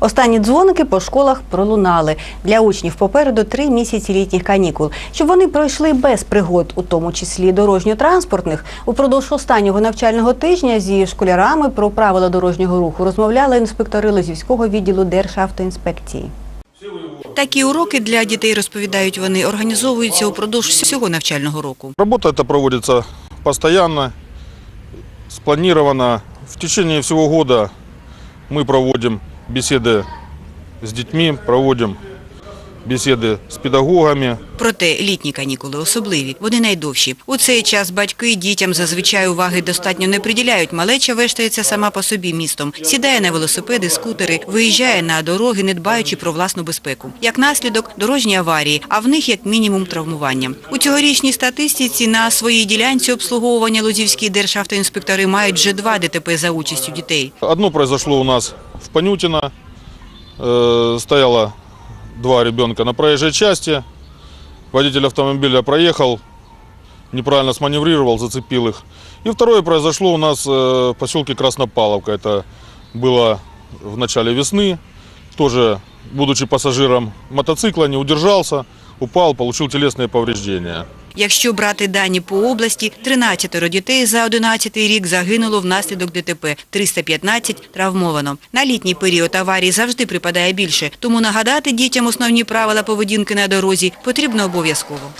Останні дзвоники по школах пролунали. Для учнів попереду три місяці літніх канікул. Щоб вони пройшли без пригод, у тому числі дорожньо-транспортних, упродовж останнього навчального тижня зі школярами про правила дорожнього руху розмовляли інспектори Лозівського відділу Державтоінспекції. Такі уроки для дітей, розповідають вони, організовуються упродовж всього навчального року. Работа эта проводится постоянно, спланирована. В течение всего года мы проводим беседы с детьми, проводим беседы с педагогами. Проте літні канікули особливі, вони найдовші. У цей час батьки дітям зазвичай уваги достатньо не приділяють. Малеча вештається сама по собі містом, сідає на велосипеди, скутери, виїжджає на дороги, не дбаючи про власну безпеку. Як наслідок – дорожні аварії, а в них як мінімум травмування. У цьогорічній статистиці на своїй ділянці обслуговування лозівські державтоінспектори мають вже два ДТП за участю дітей. Одно произошло у нас в Панютино. Э, Стояло два ребенка на проезжей части. Водитель автомобиля проехал, неправильно сманеврировал, зацепил их. И второе произошло у нас э, в поселке Краснопаловка. Это было в начале весны. Тоже, будучи пассажиром мотоцикла, не удержался, упал, получил телесные повреждения. Якщо брати дані по області, 13 дітей за 11 рік загинуло внаслідок ДТП, 315 травмовано. На літній період аварій завжди припадає більше, тому нагадати дітям основні правила поведінки на дорозі потрібно обов'язково.